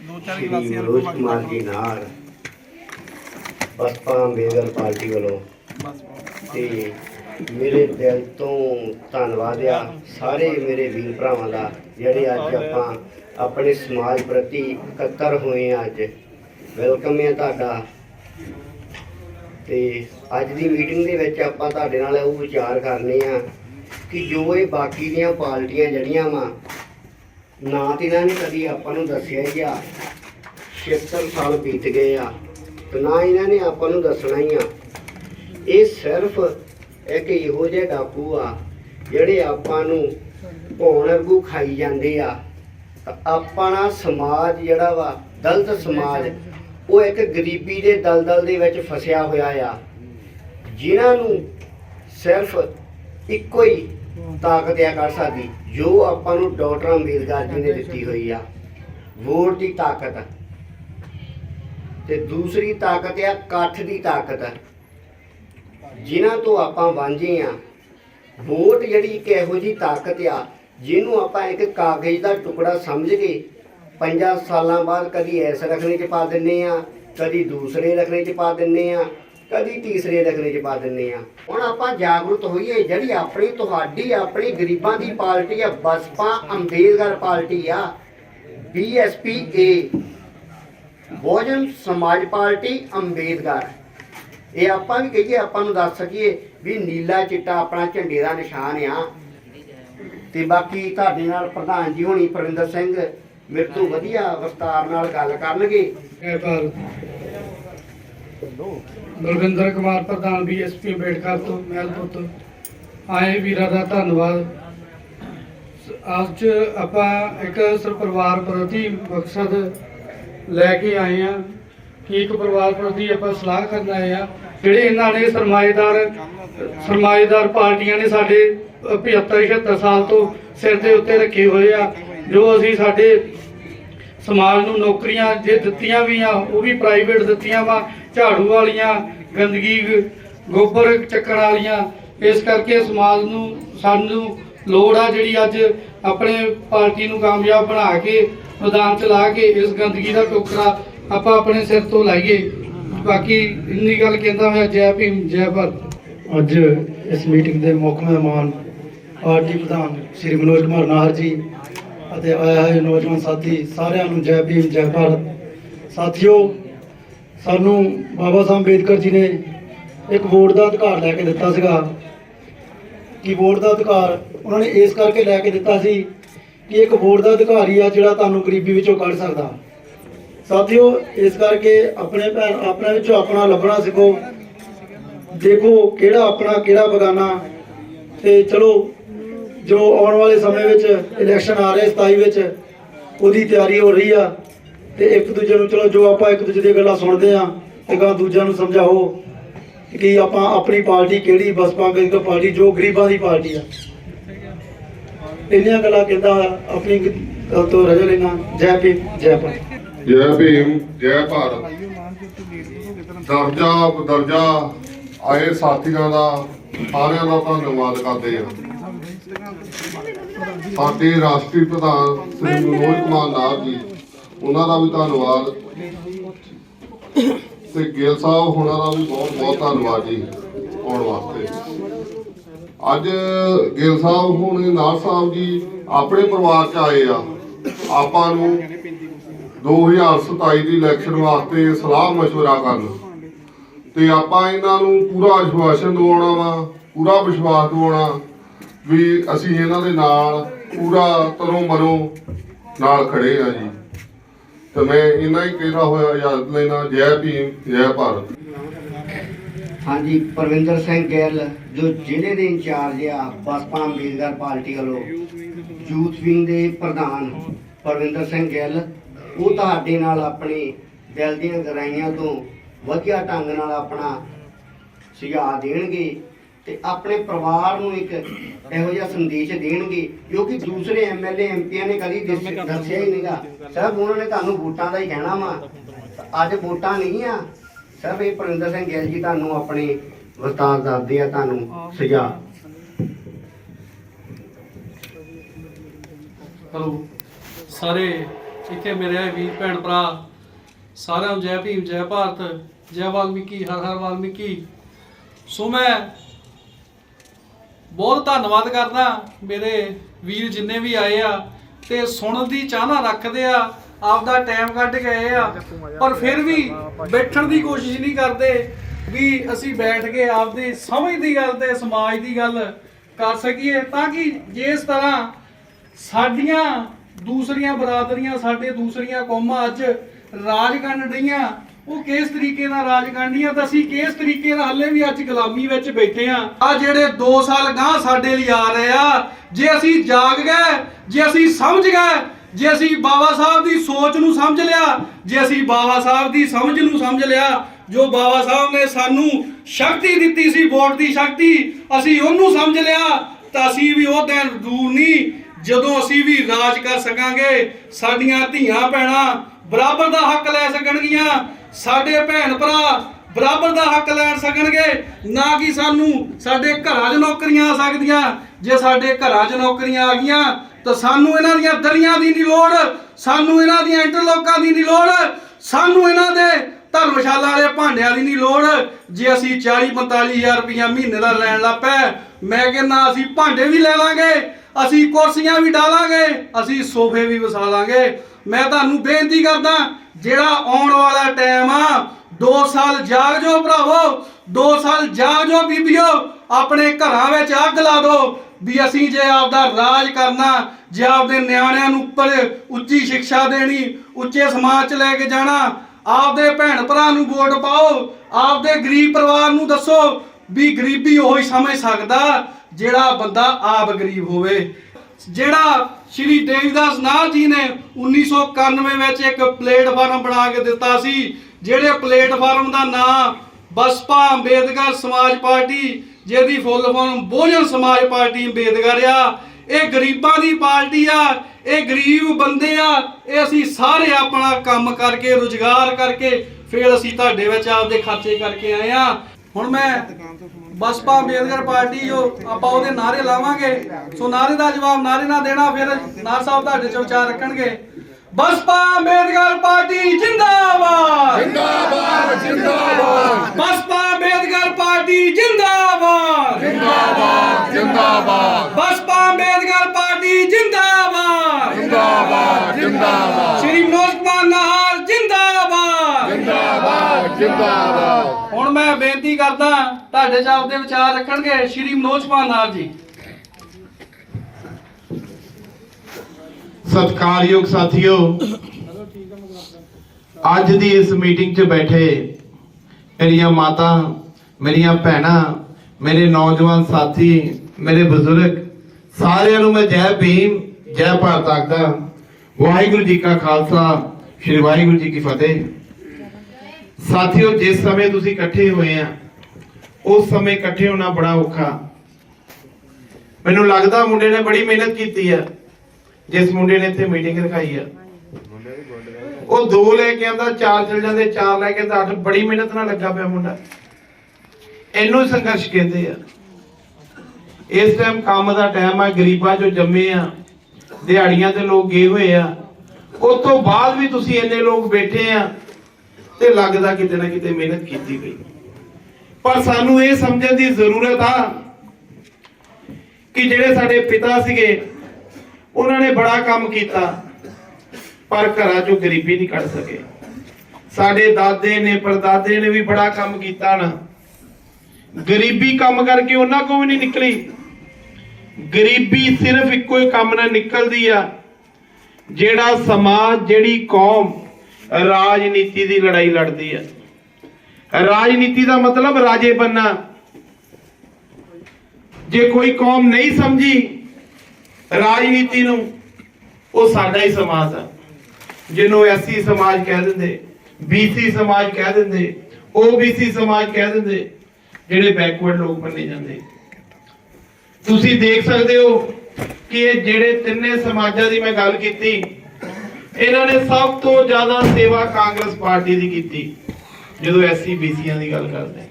ਮਨੋਜ ਕੁਮਾਰ ਜੀ ਨਾਲ ਬਸਪਾ ਅੰਬੇਦਕਰ ਪਾਰਟੀ ਵੱਲੋਂ। ਤੇ ਮੇਰੇ ਦਿਲ ਤੋਂ ਧੰਨਵਾਦ ਆ ਸਾਰੇ ਮੇਰੇ ਵੀਰ ਭਰਾਵਾਂ ਦਾ ਜਿਹੜੇ ਅੱਜ ਆਪਾਂ ਆਪਣੇ ਸਮਾਜ ਪ੍ਰਤੀ ਇਕੱਤਰ ਹੋਏ ਆ ਅੱਜ। ਵੈਲਕਮ ਹੈ ਤੁਹਾਡਾ। ਤੇ ਅੱਜ ਦੀ ਮੀਟਿੰਗ ਦੇ ਵਿੱਚ ਆਪਾਂ ਤੁਹਾਡੇ ਨਾਲ ਉਹ ਵਿਚਾਰ ਕਰਨੇ ਆ ਕਿ ਜੋ ਇਹ ਬਾਕੀ ਦੀਆਂ ਪਾਰਟੀਆਂ ਜਿਹੜੀਆਂ ਵਾ ਨਾ ਤੇ ਇਹਨਾਂ ਨੇ ਕਦੀ ਆਪਾਂ ਨੂੰ ਦੱਸਿਆ ਹੀ ਆ 76 ਸਾਲ ਬੀਤ ਗਏ ਆ ਤੇ ਨਾ ਇਹਨਾਂ ਨੇ ਆਪਾਂ ਨੂੰ ਦੱਸਣਾ ਹੀ ਆ। ਇਹ ਸਿਰਫ ਇੱਕ ਇਹੋ ਜਿਹੇ ਡਾਕੂ ਆ, ਜਿਹੜੇ ਆਪਾਂ ਨੂੰ ਭੌਣ ਅਰਗੂ ਖਾਈ ਜਾਂਦੇ ਆ। ਤਾਂ ਆਪਣਾ ਸਮਾਜ ਜਿਹੜਾ ਵਾ, ਦਲਤ ਸਮਾਜ, ਉਹ ਇੱਕ ਗਰੀਬੀ ਦੇ ਦਲਦਲ ਦੇ ਵਿੱਚ ਫਸਿਆ ਹੋਇਆ ਆ। ਜਿਨ੍ਹਾਂ ਨੂੰ ਸਿਰਫ ਇੱਕੋ ਹੀ ਤਾਕਤ ਆ ਕਰ ਸਕਦੀ। ਜੋ ਆਪਾਂ ਨੂੰ ਡਾਕਟਰ ਅੰਬੇਦਕਰ ਜੀ ਨੇ ਦਿੱਤੀ ਹੋਈ ਆ, ਵੋਟ ਦੀ ਤਾਕਤ। ਤੇ ਦੂਸਰੀ ਤਾਕਤ ਆ, ਇਕੱਠ ਦੀ ਤਾਕਤ। ਜਿਨ੍ਹਾਂ ਤੋਂ ਆਪਾਂ ਵਾਂਝੇ ਆ, ਵੋਟ ਜਿਹੜੀ ਇੱਕ ਇਹੋ ਜੀ ਤਾਕਤ ਆ, ਜਿਹਨੂੰ ਆਪਾਂ ਇੱਕ ਕਾਗਜ਼ ਦਾ ਟੁਕੜਾ ਸਮਝ ਕੇ ਪੰਜਾਂ ਸਾਲਾਂ ਬਾਅਦ ਕਦੀ ਇਸ ਰਖਣੇ 'ਚ ਪਾ ਦਿੰਨੇ ਆ, ਕਦੀ ਦੂਸਰੇ ਰਖਣੇ 'ਚ ਪਾ ਦਿੰਨੇ ਆ ਕਦੀ ਤੀਸਰੇ ਰਖਣੇ 'ਚ ਪਾ ਦਿੰਨੇ ਆ। ਹੁਣ ਆਪਾਂ ਜਾਗਰੂਕ ਹੋਈਏ ਜਿਹੜੀ ਆਪਣੀ ਤੁਹਾਡੀ ਆਪਣੀ ਗਰੀਬਾਂ ਦੀ ਪਾਰਟੀ ਆ ਬਸਪਾ ਅੰਬੇਦਕਰ ਪਾਰਟੀ ਆ ਬੀਐਸਪੀ ਬਹੁਜਨ ਸਮਾਜ ਪਾਰਟੀ ਅੰਬੇਦਕਰ। ਇਹ ਆਪਾਂ ਵੀ ਕਹੀਏ ਆਪਾਂ ਨੂੰ ਦੱਸ ਸਕੀਏ ਵੀ ਨੀਲਾ ਚਿੱਟਾ ਆਪਣਾ ਝੰਡੇ ਦਾ ਨਿਸ਼ਾਨ ਆ। ਤੇ ਬਾਕੀ ਤੁਹਾਡੇ ਨਾਲ ਪ੍ਰਧਾਨ ਜੀ ਹੋਣੀ ਪ੍ਰਵਿੰਦਰ ਸਿੰਘ ਮੇਰੇ ਤੋਂ ਵਧੀਆ ਵਿਸਤਾਰ ਨਾਲ ਗੱਲ ਕਰਨਗੇ। ਜੈ ਬਲਵਿੰਦਰ ਕੁਮਾਰ ਪ੍ਰਧਾਨ ਬੀਐਸਪੀ ਅੰਬੇਡਕਰ ਤੋਂ ਮਹਿਲਪੁਰ ਤੋਂ ਆਏ ਵੀਰਾਂ ਦਾ ਧੰਨਵਾਦ। ਅੱਜ ਆਪਾਂ ਇੱਕ ਸਰ ਪਰਿਵਾਰ ਪ੍ਰਤੀ ਮਕਸਦ ਲੈ ਕੇ ਆਏ ਆ ਕਿ ਇੱਕ ਪਰਿਵਾਰ ਪ੍ਰਤੀ ਆਪਾਂ ਸਲਾਹ ਕਰਨ ਆਏ ਆ ਜਿਹੜੇ ਇਹਨਾਂ ਨੇ ਸਰਮਾਏਦਾਰ ਸਰਮਾਏਦਾਰ ਪਾਰਟੀਆਂ ਨੇ ਸਾਡੇ 75 76 ਸਾਲ ਤੋਂ ਸਿਰ ਦੇ ਉੱਤੇ ਰੱਖੇ ਹੋਏ ਆ, ਜੋ ਅਸੀਂ ਸਾਡੇ ਸਮਾਜ ਨੂੰ ਨੌਕਰੀਆਂ ਜੇ ਦਿੱਤੀਆਂ ਵੀ ਆ, ਉਹ ਵੀ ਪ੍ਰਾਈਵੇਟ ਦਿੱਤੀਆਂ ਵਾ ਝਾੜੂ ਵਾਲੀਆਂ, ਗੰਦਗੀ, ਗੋਬਰ ਚੱਕਣ ਵਾਲੀਆਂ। ਇਸ ਕਰਕੇ ਸਮਾਜ ਨੂੰ, ਸਾਨੂੰ ਲੋੜ ਆ ਜਿਹੜੀ ਅੱਜ ਆਪਣੇ ਪਾਰਟੀ ਨੂੰ ਕਾਮਯਾਬ ਬਣਾ ਕੇ, ਮੈਦਾਨ ਚ ਲਾ ਕੇ ਇਸ ਗੰਦਗੀ ਦਾ ਟੋਕਰਾ ਆਪਾਂ ਆਪਣੇ ਸਿਰ ਤੋਂ ਲਾਈਏ। ਬਾਕੀ ਇੰਨੀ ਗੱਲ ਕਹਿੰਦਾ ਹੋਇਆ, ਜੈ ਭੀਮ, ਜੈ ਭਾਰਤ। ਅੱਜ ਇਸ ਮੀਟਿੰਗ ਦੇ ਮੁੱਖ ਮਹਿਮਾਨ ਪਾਰਟੀ ਪ੍ਰਧਾਨ ਸ਼੍ਰੀ ਮਨੋਜ ਕੁਮਾਰ ਨਾਹਰ ਜੀ ਅਤੇ ਆਇਆ ਹੋਏ ਨੌਜਵਾਨ ਸਾਥੀ ਸਾਰਿਆਂ ਨੂੰ ਜੈ ਭੀਮ, ਜੈ ਭਾਰਤ। ਸਾਥੀਓ ਸਾਨੂੰ ਬਾਬਾ ਸਾਹਿਬ ਅੰਬੇਦਕਰ ਜੀ ਨੇ ਇੱਕ ਵੋਟ ਦਾ ਅਧਿਕਾਰ ਲੈ ਕੇ ਦਿੱਤਾ ਸੀਗਾ। ਕਿ ਵੋਟ ਦਾ ਅਧਿਕਾਰ ਉਹਨਾਂ ਨੇ ਇਸ ਕਰਕੇ ਲੈ ਕੇ ਦਿੱਤਾ ਸੀ ਕਿ ਇੱਕ ਵੋਟ ਦਾ ਅਧਿਕਾਰ ਹੀ ਆ ਜਿਹੜਾ ਤੁਹਾਨੂੰ ਗਰੀਬੀ ਵਿੱਚੋਂ ਕੱਢ ਸਕਦਾ। ਸਾਥੀਓ, ਇਸ ਕਰਕੇ ਆਪਣੇ ਭੈਣ, ਆਪਣੇ ਵਿੱਚੋਂ ਆਪਣਾ ਲੱਭਣਾ ਸਿੱਖੋ। ਦੇਖੋ ਕਿਹੜਾ ਆਪਣਾ, ਕਿਹੜਾ ਬਗਾਨਾ। ਤੇ ਚਲੋ, ਜੋ ਆਉਣ ਵਾਲੇ ਸਮੇਂ ਵਿੱਚ ਇਲੈਕਸ਼ਨ ਆ ਰਹੇ 27 ਵਿੱਚ, ਉਹਦੀ ਤਿਆਰੀ ਹੋ ਰਹੀ ਆ। ਤੇ ਇੱਕ ਦੂਜੇ ਨੂੰ ਚਲੋ ਜੋ ਆਪਾਂ ਇੱਕ ਦੂਜੇ ਦੀਆਂ ਗੱਲਾਂ ਸੁਣਦੇ ਆ ਤੇ ਦੂਜਿਆਂ ਨੂੰ ਸਮਝਾਓ ਕਿ ਆਪਾਂ ਆਪਣੀ ਪਾਰਟੀ ਕਿਹੜੀ ਬਸਪਾ ਅੰਬੇਦਕਰ ਪਾਰਟੀ ਜੋ ਗਰੀਬਾਂ ਦੀ ਪਾਰਟੀ ਆ। ਇੰਨੀਆਂ ਗੱਲਾਂ ਕਹਿੰਦਾ ਆਪਣੀ ਤੋਂ ਰਜਾ ਲੈਣਾ। ਜੈ ਭੀਮ, ਜੈ ਭਾਰਤ। ਜੈ ਭੀਮ, ਜੈ ਭਾਰਤ। ਦਰਜਾ ਬਦਰਜਾ ਆਏ ਸਾਥੀਆਂ ਦਾ, ਸਾਰਿਆਂ ਦਾ ਧੰਨਵਾਦ ਕਰਦੇ ਹਾਂ। ਸਾਡੇ ਰਾਸ਼ਟਰੀ ਪ੍ਰਧਾਨ ਸ੍ਰੀ ਮਨੋਜ ਕੁਮਾਰ ਨਾਥ ਜੀ ਉਹਨਾਂ ਦਾ ਵੀ ਧੰਨਵਾਦ। ਤੇ ਗਿੱਲ ਸਾਹਿਬ ਹੋਣਾ ਦਾ ਵੀ ਬਹੁਤ ਬਹੁਤ ਧੰਨਵਾਦ ਜੀ ਆਉਣ ਵਾਸਤੇ। ਅੱਜ ਗਿੱਲ ਸਾਹਿਬ ਹੁਣੇ ਨਾਥ ਸਾਹਿਬ ਜੀ ਆਪਣੇ ਪਰਿਵਾਰ ਚ ਆਏ ਆ। ਆਪਾਂ ਨੂੰ 2027 ਦੀ ਇਲੈਕਸ਼ਨ ਵਾਸਤੇ ਸਲਾਹ ਮਸ਼ਵਰਾ ਕਰਨ। ਤੇ ਆਪਾਂ ਇਹਨਾਂ ਨੂੰ ਪੂਰਾ ਆਸ਼ਵਾਸਨ ਦਿਵਾਉਣਾ ਵਾ, ਪੂਰਾ ਵਿਸ਼ਵਾਸ ਦਿਵਾਉਣਾ ਵੀ ਅਸੀਂ ਇਹਨਾਂ ਦੇ ਨਾਲ ਪੂਰਾ ਤਰੋਂ ਮਨੋਂ ਨਾਲ ਖੜੇ ਆ ਜੀ। ਤੇ ਮੈਂ ਇਹਨਾਂ ਹੀ ਕਹਿਣਾ ਹੋਇਆ, ਯਾਦ ਲੈਣਾ ਜੈ ਭੀਮ, ਜੈ ਭਾਰਤ। ਹਾਂਜੀ, ਪਰਵਿੰਦਰ ਸਿੰਘ ਗੈਲ, ਜੋ ਜ਼ਿਲ੍ਹੇ ਦੇ ਇੰਚਾਰਜ ਆ, ਬਸਪਾ ਅੰਬੇਦਕਰ ਪਾਰਟੀ ਵੱਲੋਂ, ਯੂਥ ਵਿੰਗ ਦੇ ਪ੍ਰਧਾਨ ਪਰਵਿੰਦਰ ਸਿੰਘ ਗੈਲ, ਉਹ ਤੁਹਾਡੇ ਨਾਲ ਆਪਣੇ ਦਿਲ ਦੀਆਂ ਗਹਿਰਾਈਆਂ ਤੋਂ ਵਧੀਆ ਢੰਗ ਨਾਲ ਆਪਣਾ ਸੁਝਾਅ ਦੇਣਗੇ। ਤੇ ਆਪਣੇ ਪਰਿਵਾਰ ਨੂੰ ਇੱਕ ਇਹੋ ਜਿਹਾ ਸੰਦੇਸ਼ ਦੇਣਗੇ ਜੋ ਕਿ ਦੂਸਰੇ ਐਮਐਲਏ ਐਮਪੀਆਂ ਨੇ ਕਦੀ ਦੱਸ- ਦੱਸਿਆ ਹੀ ਨਹੀਂਗਾ। ਸਿਰਫ ਉਹਨਾਂ ਨੇ ਤੁਹਾਨੂੰ ਵੋਟਾਂ ਦਾ ਹੀ ਕਹਿਣਾ ਵਾ। ਅੱਜ ਵੋਟਾਂ ਨਹੀਂ ਆ। ਸਿਰਫ ਇਹ ਪ੍ਰਵਿੰਦਰ ਸਿੰਘ ਗਿੱਲ ਜੀ ਤੁਹਾਨੂੰ ਆਪਣੇ ਵਰਤਾਂ ਦੱਸਦੇ ਆ ਤੁਹਾਨੂੰ ਸੁਝਾਅ। ਹਲੋ। ਸਾਰੇ ਇੱਥੇ ਮੇਰੇ ਵੀਰ ਭੈਣ ਭਰਾ। ਸਾਰਿਆਂ ਨੂੰ ਜੈ ਭੀਮ ਜੈ ਭਾਰਤ ਜੈ ਵਾਲਮੀਕੀ ਹਰ ਹਰ ਵਾਲਮੀਕੀ। ਸੋ ਮੈਂ ਬਹੁਤ ਧੰਨਵਾਦ ਕਰਦਾ ਮੇਰੇ ਵੀਰ ਜਿੰਨੇ ਵੀ ਆਏ ਆ ਤੇ ਸੁਣਨ ਦੀ ਚਾਹਨਾ ਰੱਖਦੇ ਆ, ਆਪਦਾ ਟਾਈਮ ਕੱਢ ਕੇ ਆ। ਪਰ ਫਿਰ ਵੀ ਬੈਠਣ ਦੀ ਕੋਸ਼ਿਸ਼ ਨਹੀਂ ਕਰਦੇ ਵੀ ਅਸੀਂ ਬੈਠ ਕੇ ਆਪਦੀ ਸਮਝ ਦੀ ਗੱਲ ਤੇ ਸਮਾਜ ਦੀ ਗੱਲ ਕਰ ਸਕੀਏ ਤਾਂ ਕਿ ਜਿਸ ਤਰ੍ਹਾਂ ਸਾਡੀਆਂ ਦੂਸਰੀਆਂ ਬਰਾਦਰੀਆਂ, ਸਾਡੇ ਦੂਸਰੀਆਂ ਕੌਮਾਂ ਅੱਜ ਰਾਜ ਕਰਨ ਰਹੀਆਂ ਉਹ ਕਿਸ ਤਰੀਕੇ ਨਾਲ ਰਾਜ ਕਰਨੀਆਂ ਤਾਂ ਅਸੀਂ ਕਿਸ ਤਰੀਕੇ ਨਾਲ ਹੱਲੇ ਵੀ ਅੱਜ ਗੁਲਾਮੀ ਵਿੱਚ ਬੈਠੇ ਆ? ਆ ਜਿਹੜੇ 2 ਸਾਲ ਗਾਂ ਸਾਡੇ ਲਈ ਆ ਰਹੇ ਆ, ਜੇ ਅਸੀਂ ਜਾਗ ਗਏ, ਜੇ ਅਸੀਂ ਸਮਝ ਗਏ, ਜੇ ਅਸੀਂ ਬਾਬਾ ਸਾਹਿਬ ਦੀ ਸੋਚ ਨੂੰ ਸਮਝ ਲਿਆ, ਜੇ ਅਸੀਂ ਬਾਬਾ ਸਾਹਿਬ ਦੀ ਸਮਝ ਨੂੰ ਸਮਝ ਲਿਆ, ਜੋ ਬਾਬਾ ਸਾਹਿਬ ਨੇ ਸਾਨੂੰ ਸ਼ਕਤੀ ਦਿੱਤੀ ਸੀ, ਵੋਟ ਦੀ ਸ਼ਕਤੀ, ਅਸੀਂ ਉਹਨੂੰ ਸਮਝ ਲਿਆ, ਤਾਂ ਅਸੀਂ ਵੀ ਉਹ ਦਿਨ ਦੂਰ ਨਹੀਂ, ਜਦੋਂ ਅਸੀਂ ਵੀ ਰਾਜ ਕਰ ਸਕਾਂਗੇ, ਸਾਡੀਆਂ ਧੀਆਂ ਭੈਣਾਂ ਬਰਾਬਰ ਦਾ ਹੱਕ ਲੈ ਸਕਣਗੀਆਂ ਸਾਡੇ ਭੈਣ ਭਰਾ ਬਰਾਬਰ ਦਾ ਹੱਕ ਲੈਣ ਸਕਣਗੇ, ਨਾ ਕਿ ਸਾਨੂੰ ਸਾਡੇ ਘਰਾਂ 'ਚ ਨੌਕਰੀਆਂ ਆ ਸਕਦੀਆਂ। ਜੇ ਸਾਡੇ ਘਰਾਂ 'ਚ ਨੌਕਰੀਆਂ ਆ ਗਈਆਂ, ਤਾਂ ਸਾਨੂੰ ਇਹਨਾਂ ਦੀਆਂ ਦਲੀਆਂ ਦੀ ਨਹੀਂ ਲੋੜ, ਸਾਨੂੰ ਇਹਨਾਂ ਦੀਆਂ ਇੰਟਰਲੋਕਾਂ ਦੀ ਨਹੀਂ ਲੋੜ, ਸਾਨੂੰ ਇਹਨਾਂ ਦੇ ਧਰਮਸ਼ਾਲਾ ਵਾਲੇ ਭਾਂਡਿਆਂ ਦੀ ਨਹੀਂ ਲੋੜ। ਜੇ ਅਸੀਂ 40 45000 ਰੁਪਇਆ ਮਹੀਨੇ ਦਾ ਲੈਣ ਲੱਗ ਪਏ, ਮੈਂ ਕਹਿੰਦਾ ਅਸੀਂ ਭਾਂਡੇ ਵੀ ਲੈ ਲਾਂਗੇ, ਅਸੀਂ ਕੁਰਸੀਆਂ ਵੀ ਡਾਲਾਂਗੇ, ਅਸੀਂ ਸੋਫੇ ਵੀ ਵਸਾ ਲਾਂਗੇ। ਮੈਂ ਤੁਹਾਨੂੰ ਬੇਨਤੀ ਕਰਦਾ, ਜਿਹੜਾ ਆਉਣ ਵਾਲਾ ਟਾਈਮ ਆ 2 ਸਾਲ ਜਾਗ ਜੋ ਭਰਾਵੋ 2 ਸਾਲ ਜਾਗ ਜੋ ਬੀਬੀਓ, ਆਪਣੇ ਘਰਾਂ ਵਿੱਚ ਅੱਗ ਲਾ ਦਿਓ ਵੀ ਅਸੀਂ ਜੇ ਆਪਦਾ ਰਾਜ ਕਰਨਾ, ਜੇ ਆਪਦੇ ਨਿਆਣਿਆਂ ਨੂੰ ਉੱਪਰ ਉੱਚੀ ਸਿੱਖਿਆ ਦੇਣੀ, ਉੱਚੇ ਸਮਾਜ 'ਚ ਲੈ ਕੇ ਜਾਣਾ, ਆਪਦੇ ਭੈਣ ਭਰਾ ਨੂੰ ਵੋਟ ਪਾਓ, ਆਪਦੇ ਗਰੀਬ ਪਰਿਵਾਰ ਨੂੰ ਦੱਸੋ ਵੀ ਗਰੀਬੀ ਉਹੀ ਸਮਝ ਸਕਦਾ, ਜਿਹੜਾ ਬੰਦਾ ਆਪ ਗਰੀਬ ਹੋਵੇ। ਜਿਹੜਾ ਸ਼੍ਰੀ ਦੇਵਦਾਸ ਨਾਥ ਜੀ ਨੇ 1991 ਵਿੱਚ ਇੱਕ ਪਲੇਟਫਾਰਮ ਬਣਾ ਕੇ ਦਿੱਤਾ ਸੀ, ਜਿਹੜੇ ਪਲੇਟਫਾਰਮ ਦਾ ਨਾਮ ਬਸਪਾ ਅੰਬੇਦਕਰ ਸਮਾਜ ਪਾਰਟੀ, ਜਿਹਦੀ full form Bahujan Samaj party Ambedkar ਆ। ਇਹ ਗਰੀਬਾਂ ਦੀ ਪਾਰਟੀ ਆ, ਇਹ ਗਰੀਬ ਬੰਦੇ ਆ, ਇਹ ਅਸੀਂ ਸਾਰੇ ਆਪਣਾ ਕੰਮ ਕਰਕੇ, ਰੁਜ਼ਗਾਰ ਕਰਕੇ, ਫਿਰ ਅਸੀਂ ਤੁਹਾਡੇ ਵਿੱਚ ਆਪਦੇ ਖਰਚੇ ਕਰਕੇ ਆਏ ਆ। ਹੁਣ ਮੈਂ ਬਸਪਾ ਅੰਬੇਦਕਰ ਪਾਰਟੀ ਜੋ ਆਪਾਂ ਉਹਦੇ ਨਾਰੇ ਲਾਵਾਂਗੇ ਸੋ ਨਾਰੇ ਦਾ ਜਵਾਬ ਨਾਰੇ ਨਾਲ ਦੇਣਾ ਫਿਰ ਨਾਰ ਸਾਹਿਬ ਤੁਹਾਡੇ ਚ ਵਿਚਾਰ ਰੱਖਣਗੇ। ਬਸਪਾ ਅੰਬੇਦਕਰ ਪਾਰਟੀ ਜਿੰਦਾਬਾਦ! ਜਿੰਦਾਬਾਦ ਜਿੰਦਾਬਾਦ। ਬਸਪਾ ਅੰਬੇਦਕਰ ਪਾਰਟੀ ਜਿੰਦਾਬਾਦ! ਜਿੰਦਾਬਾਦ ਜਿੰਦਾਬਾਦ। ਜਿੰਦਾਬਾਦ ਹੁਣ ਮੈਂ ਬੇਨਤੀ ਕਰਦਾ ਤੁਹਾਡੇ ਚ ਆਪਦੇ ਵਿਚਾਰ ਰੱਖਣਗੇ ਸ਼੍ਰੀ ਮਨੋਜ ਨਾਹਰ ਜੀ। ਸਤਿਕਾਰਯੋਗ ਸਾਥੀਓ ਅੱਜ ਦੀ ਇਸ ਮੀਟਿੰਗ 'ਚ ਬੈਠੇ ਮੇਰੀਆਂ ਮਾਤਾ ਮੇਰੀਆਂ ਭੈਣਾਂ ਮੇਰੇ ਨੌਜਵਾਨ ਸਾਥੀ ਮੇਰੇ ਬਜ਼ੁਰਗ ਸਾਰਿਆਂ ਨੂੰ ਮੈਂ ਜੈ ਭੀਮ ਜੈ ਭਾਰਤ ਆਖਦਾ। ਵਾਹਿਗੁਰੂ ਜੀ ਕਾ ਖਾਲਸਾ ਸ੍ਰੀ ਵਾਹਿਗੁਰੂ ਜੀ ਕੀ ਫਤਿਹ। ਸਾਥੀਓ, ਜਿਸ ਸਮੇਂ ਤੁਸੀਂ ਇਕੱਠੇ ਹੋਏ ਆ, ਉਸ ਸਮੇਂ ਇਕੱਠੇ ਹੋਣਾ ਬੜਾ ਔਖਾ। ਮੈਨੂੰ ਲੱਗਦਾ ਮੁੰਡੇ ਨੇ ਬੜੀ ਮਿਹਨਤ ਕੀਤੀ ਆ, ਜਿਸ ਮੁੰਡੇ ਨੇ ਇੱਥੇ ਮੀਟਿੰਗ ਰਖਾਈ ਆ। ਉਹ ਦੋ ਲੈ ਕੇ ਆਂਦਾ, ਚਾਰ ਚਲ ਜਾਂਦੇ, ਚਾਰ ਲੈ ਕੇ ਤਾਂ ਅੱਠ, ਬੜੀ ਮਿਹਨਤ ਨਾਲ ਲੱਗਾ ਪਿਆ ਮੁੰਡਾ। ਇਹਨੂੰ ਹੀ ਸੰਘਰਸ਼ ਕਹਿੰਦੇ ਆ। ਇਸ ਟਾਈਮ ਕੰਮ ਦਾ ਟਾਈਮ ਆ, ਗਰੀਬਾਂ ਚੋਂ ਜੰਮੇ ਆ, ਦਿਹਾੜੀਆਂ ਤੇ ਲੋਕ ਗਏ ਹੋਏ ਆ। ਉਸ ਤੋਂ ਬਾਅਦ ਵੀ ਤੁਸੀਂ ਇੰਨੇ ਲੋਕ ਬੈਠੇ ਆ ਤੇ ਲੱਗਦਾ ਕਿਤੇ ਨਾ ਕਿਤੇ ਮਿਹਨਤ ਕੀਤੀ ਗਈ। ਪਰ ਸਾਨੂੰ ਇਹ ਸਮਝਣ ਦੀ ਜ਼ਰੂਰਤ ਆ ਕਿ ਜਿਹੜੇ ਸਾਡੇ ਪਿਤਾ ਸੀਗੇ, ਉਹਨਾਂ ਨੇ ਬੜਾ ਕੰਮ ਕੀਤਾ, ਪਰ ਘਰਾਂ ਚੋਂ ਗਰੀਬੀ ਨਹੀਂ ਕੱਢ ਸਕੇ। ਸਾਡੇ ਦਾਦੇ ਨੇ ਪਰਦਾਦੇ ਨੇ ਵੀ ਬੜਾ ਕੰਮ ਕੀਤਾ ਨਾ। ਗਰੀਬੀ ਕੰਮ ਕਰਕੇ ਉਹਨਾਂ ਕੋਲ ਵੀ ਨਹੀਂ ਨਿਕਲੀ। ਗਰੀਬੀ ਸਿਰਫ ਇੱਕੋ ਹੀ ਕੰਮ ਨਾਲ ਨਿਕਲਦੀ ਆ, ਜਿਹੜਾ ਸਮਾਜ, ਜਿਹੜੀ ਕੌਮ ਰਾਜਨੀਤੀ ਦੀ ਲੜਾਈ ਲੜਦੀ ਹੈ ਰਾਜਨੀਤੀ ਦਾ ਮਤਲਬ ਰਾਜੇ ਬੰਨਾ। ਜੇ ਕੋਈ ਕੌਮ ਨਹੀਂ ਸਮਝੀ ਰਾਜਨੀਤੀ ਨੂੰ, ਉਹ ਸਾਡਾ ਹੀ ਸਮਾਜ ਆ। ਜਿਹਨੂੰ ਐਸੀ ਸਮਾਜ ਕਹਿ ਦਿੰਦੇ, ਬੀਸੀ ਸਮਾਜ ਕਹਿ ਦਿੰਦੇ, ਓਬੀਸੀ ਸਮਾਜ ਕਹਿ ਦਿੰਦੇ, ਜਿਹੜੇ ਬੈਕਵਰਡ ਲੋਕ ਮੰਨੇ ਜਾਂਦੇ। ਤੁਸੀਂ ਦੇਖ ਸਕਦੇ ਹੋ ਕਿ ਇਹ ਜਿਹੜੇ ਤਿੰਨੇ ਸਮਾਜਾਂ ਦੀ ਮੈਂ ਗੱਲ ਕੀਤੀ ਇਹਨਾਂ ਨੇ ਸਭ ਤੋਂ ਜ਼ਿਆਦਾ ਸੇਵਾ ਕਾਂਗਰਸ ਪਾਰਟੀ ਦੀ ਕੀਤੀ, ਜਦੋਂ ਐਸਸੀ ਬੀਸੀਆਂ ਦੀ ਗੱਲ ਕਰਦੇ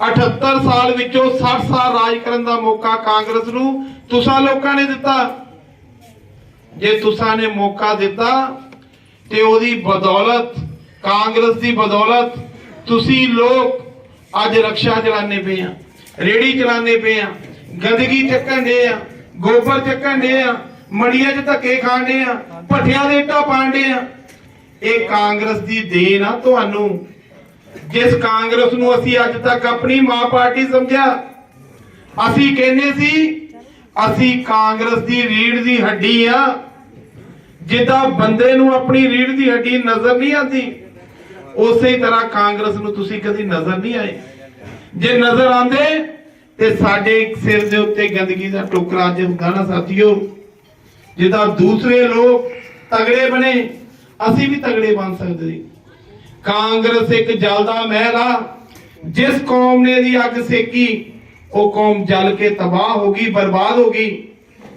78 ਸਾਲ ਵਿੱਚੋਂ 60 ਸਾਲ ਰਾਜ ਕਰਨ ਦਾ ਮੌਕਾ ਕਾਂਗਰਸ ਨੂੰ ਤੁਸਾਂ ਲੋਕਾਂ ਨੇ ਦਿੱਤਾ। ਜੇ ਤੁਸਾਂ ਨੇ ਮੌਕਾ ਦਿੱਤਾ, ਤੇ ਉਹਦੀ ਬਦੌਲਤ, ਕਾਂਗਰਸ ਦੀ ਬਦੌਲਤ ਤੁਸੀਂ ਲੋਕ ਅੱਜ ਰਕਸ਼ਾ ਚਲਾਉਂਦੇ ਪਏ ਆ ਰੇੜੀ ਚਲਾਉਂਦੇ ਪਏ ਆ, ਗੰਦਗੀ ਚੱਕਣ ਦੇ ਆ, ਗੋਬਰ ਚੱਕਣ ਦੇ ਆ ਮੜੀਆਂ 'ਚ ਧੱਕੇ ਖਾਂਦੇ ਆ, ਭੱਠਿਆਂ ਦੇ ਇੱਟਾਂ ਪਾਉਂਦੇ ਆ। ਇਹ ਕਾਂਗਰਸ ਦੀ ਦੇਣ ਆ ਤੁਹਾਨੂੰ। ਜਿਸ ਕਾਂਗਰਸ ਨੂੰ ਅਸੀਂ ਅੱਜ ਤੱਕ ਆਪਣੀ ਮਾਂ ਪਾਰਟੀ ਸਮਝਿਆ, ਅਸੀਂ ਕਹਿੰਦੇ ਸੀ, ਅਸੀਂ ਕਾਂਗਰਸ ਦੀ ਰੀੜ ਦੀ ਹੱਡੀ ਆ। ਜਿੱਦਾਂ ਬੰਦੇ ਨੂੰ ਆਪਣੀ ਰੀੜ ਦੀ ਹੱਡੀ ਨਜ਼ਰ ਨਹੀਂ ਆਉਂਦੀ, ਉਸੇ ਤਰ੍ਹਾਂ ਕਾਂਗਰਸ ਨੂੰ ਤੁਸੀਂ ਕਦੀ ਨਜ਼ਰ ਨਹੀਂ ਆਏ। ਜੇ ਨਜ਼ਰ ਆਉਂਦੇ ਤੇ ਸਾਡੇ ਸਿਰ ਦੇ ਉੱਤੇ ਗੰਦਗੀ ਦਾ ਟੋਕਰਾ ਜੇ ਹੁੰਦਾ ਨਾ ਸਾਥੀਓ। ਜਿੱਦਾਂ ਦੂਸਰੇ ਲੋਕ ਤਗੜੇ ਬਣੇ, ਅਸੀਂ ਵੀ ਤਗੜੇ ਬਣ ਸਕਦੇ। ਕਾਂਗਰਸ ਇੱਕ ਜਲਦਾ ਮਹਿਲ ਜਿਸ ਕੌਮ ਨੇ ਦੀ ਅੱਗ ਸੇਕੀ, ਉਹ ਕੌਮ ਜਲ ਕੇ ਤਬਾਹ ਹੋ ਗਈ, ਬਰਬਾਦ ਹੋ ਗਈ।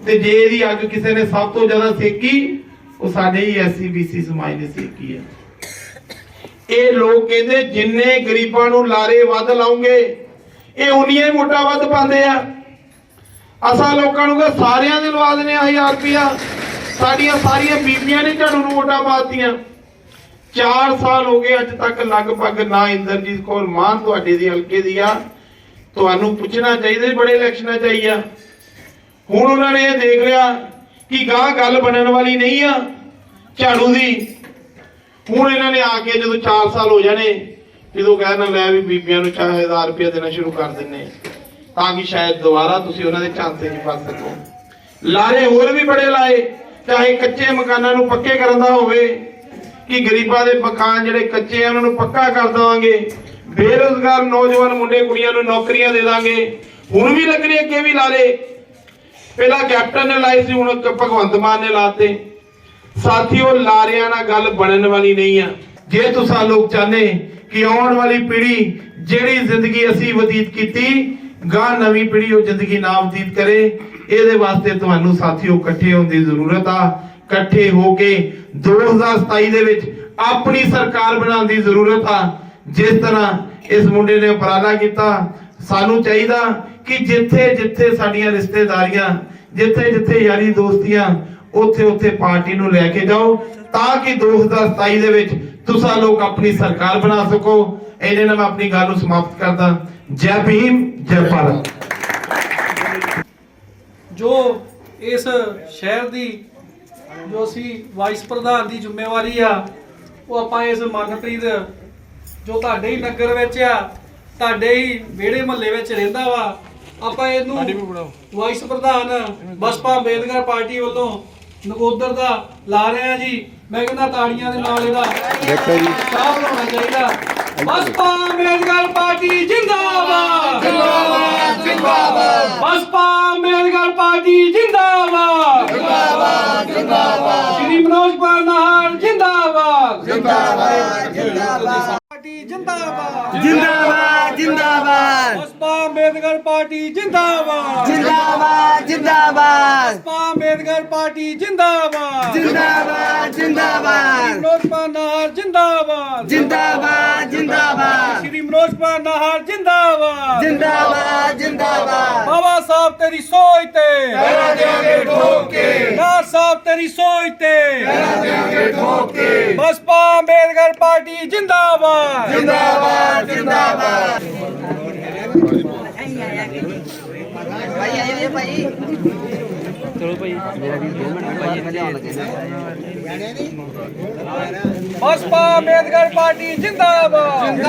ਤੇ ਜੇ ਇਹਦੀ ਅੱਗ ਕਿਸੇ ਨੇ ਸਭ ਤੋਂ ਜ਼ਿਆਦਾ ਸੇਕੀ, ਉਹ ਸਾਡੇ ਹੀ ਐਸਸੀ ਬੀਸੀ ਸਮਾਜ ਨੇ ਸੇਕੀ ਹੈ ਇਹ ਲੋਕ ਕਹਿੰਦੇ, ਜਿੰਨੇ ਗਰੀਬਾਂ ਨੂੰ ਲਾਰੇ ਵੱਧ ਲਾਉਂਗੇ, ਇਹ ਉਨੀਆਂ ਹੀ ਮੋਟਾ ਵੱਧ ਪਾਉਂਦੇ ਆ। ਅਸਾਂ ਲੋਕਾਂ ਨੂੰ ਕਿ ਸਾਰਿਆਂ ਦੇ ਲਵਾ ਦਿੰਦੇ ਆ 1000 ਰੁਪਿਆ ਸਾਡੀਆਂ ਸਾਰੀਆਂ ਬੀਬੀਆਂ ਨੇ ਝਾੜੂ ਨੂੰ ਵੋਟਾਂ ਪਾਤੀਆਂ। 4 ਸਾਲ ਹੋ ਗਏ ਅੱਜ ਤੱਕ ਲਗਭਗ ਨਾ ਇੰਦਰਜੀਤ ਕੌਰ ਮਾਨ ਤੁਹਾਡੇ ਦੀ ਹਲਕੇ ਦੀ ਆ। ਤੁਹਾਨੂੰ ਪੁੱਛਣਾ ਚਾਹੀਦਾ ਬੜੇ ਇਲੈਕਸ਼ਨਾਂ ਚ ਆਈ ਆ। ਹੁਣ ਉਹਨਾਂ ਨੇ ਇਹ ਦੇਖ ਲਿਆ ਕਿ ਗਾਂ ਗੱਲ ਬਣਨ ਵਾਲੀ ਨਹੀਂ ਆ, ਝਾੜੂ ਦੀ। ਹੁਣ ਇਹਨਾਂ ਨੇ ਆ ਕੇ ਜਦੋਂ 4 ਸਾਲ ਹੋ ਜਾਣੇ, ਜਦੋਂ ਕਹਿਣਾ ਲੈ ਵੀ ਬੀਬੀਆਂ ਨੂੰ ਚਾਹੇ 1000 ਰੁਪਏ ਦੇਣਾ ਸ਼ੁਰੂ ਕਰ ਦਿੰਨੇ ਤਾਂ ਕਿ ਸ਼ਾਇਦ ਦੁਬਾਰਾ ਤੁਸੀਂ ਉਹਨਾਂ ਦੇ ਝਾਂਸੇ 'ਚ ਫਸ ਸਕੋ। ਲਾਰੇ ਹੋਰ ਵੀ ਬੜੇ ਲਾਏ, ਚਾਹੇ ਕੱਚੇ ਮਕਾਨਾਂ ਨੂੰ ਪੱਕੇ ਕਰਨ ਦਾ ਹੋਵੇ, ਕਿ ਗਰੀਬਾਂ ਦੇ ਮਕਾਨ ਜਿਹੜੇ ਕੱਚੇ ਆ, ਉਹਨਾਂ ਨੂੰ ਪੱਕਾ ਕਰ ਦੇਵਾਂਗੇ। ਬੇਰੋਜ਼ਗਾਰ ਨੌਜਵਾਨ ਮੁੰਡੇ ਕੁੜੀਆਂ ਨੂੰ ਨੌਕਰੀਆਂ ਦੇ ਦਾਂਗੇ। ਹੁਣ ਵੀ ਲੱਗਣੇ ਅੱਗੇ ਵੀ ਲਾਰੇ। ਪਹਿਲਾਂ ਕੈਪਟਨ ਨੇ ਲਾਏ ਸੀ, ਹੁਣ ਭਗਵੰਤ ਮਾਨ ਨੇ ਲਾਤੇ। ਸਾਥੀਓ, ਲਾਰਿਆਂ ਨਾਲ ਗੱਲ ਬਣਨ ਵਾਲੀ ਨਹੀਂ ਆ। ਜੇ ਤੁਸੀਂ ਲੋਕ ਚਾਹਨੇ ਕਿ ਆਉਣ ਵਾਲੀ ਪੀੜ੍ਹੀ ਜਿਹੜੀ ਜ਼ਿੰਦਗੀ ਅਸੀਂ ਬਤੀਤ ਕੀਤੀ ਗਾਂ ਨਵੀਂ ਪੀੜ੍ਹੀ ਉਹ ਜ਼ਿੰਦਗੀ ਨਾ ਬਤੀਤ ਕਰੇ, ਇਹਦੇ ਵਾਸਤੇ ਤੁਹਾਨੂੰ ਸਾਥੀਓ ਇਕੱਠੇ ਹੋਣ ਦੀ ਜ਼ਰੂਰਤ ਆ। ਇਕੱਠੇ ਹੋ ਕੇ 2027 ਦੇ ਵਿੱਚ ਆਪਣੀ ਸਰਕਾਰ ਬਣਾਉਣ ਦੀ ਜ਼ਰੂਰਤ ਆ। ਜਿਸ ਤਰ੍ਹਾਂ ਇਸ ਮੁੰਡੇ ਨੇ ਉਪਰਾਲਾ ਕੀਤਾ, ਸਾਨੂੰ ਚਾਹੀਦਾ ਕਿ ਜਿੱਥੇ ਜਿੱਥੇ ਸਾਡੀਆਂ ਰਿਸ਼ਤੇਦਾਰੀਆਂ, ਜਿੱਥੇ ਜਿੱਥੇ ਯਾਰੀ ਦੋਸਤੀਆਂ, ਉੱਥੇ ਉੱਥੇ ਪਾਰਟੀ ਨੂੰ ਲੈ ਕੇ ਜਾਓ, ਤਾਂ ਕਿ 2027 ਦੇ ਵਿੱਚ ਤੁਸੀਂ ਲੋਕ ਆਪਣੀ ਸਰਕਾਰ ਬਣਾ ਸਕੋ। ਇਹਨੇ ਨਾਲ ਮੈਂ ਆਪਣੀ ਗੱਲ ਨੂੰ ਸਮਾਪਤ ਕਰਦਾ। ਜੈ ਭੀਮ ਜੈ ਭਾਰਤ। ਜੋ ਇਸ ਸ਼ਹਿਰ ਦੀ ਜੋ ਅਸੀਂ ਵਾਈਸ ਪ੍ਰਧਾਨ ਦੀ ਜ਼ਿੰਮੇਵਾਰੀ ਆ ਉਹ ਆਪਾਂ ਇਸ ਮਨਪ੍ਰੀਤ ਜੋ ਤੁਹਾਡੇ ਹੀ ਨਗਰ ਵਿੱਚ ਆ ਤੁਹਾਡੇ ਹੀ ਵਿਹੜੇ ਮਹੱਲੇ ਵਿੱਚ ਰਹਿੰਦਾ ਵਾ ਆਪਾਂ ਇਹਨੂੰ ਵਾਈਸ ਪ੍ਰਧਾਨ ਬਸਪਾ ਅੰਬੇਦਕਰ ਪਾਰਟੀ ਵੱਲੋਂ ਨਕੋਦਰ ਦਾ ਲਾ ਰਹੇ ਆ ਜੀ। ਮੈਂ ਕਹਿੰਦਾ ਤਾੜੀਆਂ ਦੇ ਨਾਲ ਇਹਦਾ ਦੇਖੋ ਜੀ। ਚਾਹ ਬਣਾਉਣਾ ਚਾਹੀਦਾ। ਬਸਪਾ ਅੰਬੇਦਕਰ ਪਾਰਟੀ ਜਿੰਦਾਬਾਦ। ਜਿੰਦਾਬਾਦ ਜਿੰਦਾਬਾਦ। ਬਸਪਾ ਅੰਬੇਦਕਰ ਪਾਰਟੀ ਜਿੰਦਾਬਾਦ। ਜਿੰਦਾਬਾਦ ਜਿੰਦਾਬਾਦ। ਸ਼੍ਰੀ ਮਨੋਜ ਕੁਮਾਰ ਨਾਹਰ ਜਿੰਦਾਬਾਦ। ਜਿੰਦਾਬਾਦ ਜਿੰਦਾਬਾਦ। ਪਾਰਟੀ ਜਿੰਦਾਬਾਦ। ਜਿੰਦਾਬਾਦ। ਜਿੰਦਾਬਾਦ। ਬਸਪਾ ਅੰਬੇਦਕਰ ਪਾਰਟੀ ਜਿੰਦਾਬਾਦ। ਜਿੰਦਾਬਾਦ ਜਿੰਦਾਬਾਦ। ਬਸਪਾ ਅੰਬੇਦਕਰ ਪਾਰਟੀ ਜਿੰਦਾਬਾਦ। ਜਿੰਦਾਬਾਦ ਜਿੰਦਾਬਾਦ। ਮਨੋਜ ਕੁਮਾਰ ਨਾਹਰ ਜਿੰਦਾਬਾਦ। ਜਿੰਦਾਬਾਦ ਜਿੰਦਾਬਾਦ। ਸ਼੍ਰੀ ਮਨੋਜ ਕੁਮਾਰ ਨਾਹਰ ਜਿੰਦਾਬਾਦ। ਜਿੰਦਾਬਾਦ ਜਿੰਦਾਬਾਦ। ਬਾਬਾ ਸਾਹਿਬ ਤੇਰੀ ਸੋਚ ਤੇ। ਕਰਾ ਦੇਾਂਗੇ ਠੋਕ। ਕੇ ਨਾਰ ਸਾਹਿਬ ਤੇਰੀ ਸੋਚ ਤੇ। ਕਰਾ ਦੇਾਂਗੇ ਠੋਕ। ਕੇ ਬਸਪਾ ਅੰਬੇਦਕਰ ਪਾਰਟੀ ਜਿੰਦਾਬਾਦ। ਜਿੰਦਾਬਾਦ ਜਿੰਦਾਬਾਦ। ਭਾਈ ਆਏ ਭਾਈ ਚਲੋ ਭਾਈ ਮੇਰਾ ਵੀ 2 ਮਿੰਟ ਭਾਈ ਮੈਂ ਲਿਆਉਣ ਲੱਗੇ ਬਸਪਾ ਅੰਬੇਦਕਰ ਪਾਰਟੀ ਜਿੰਦਾਬਾਦ ਜਿੰਦਾਬਾਦ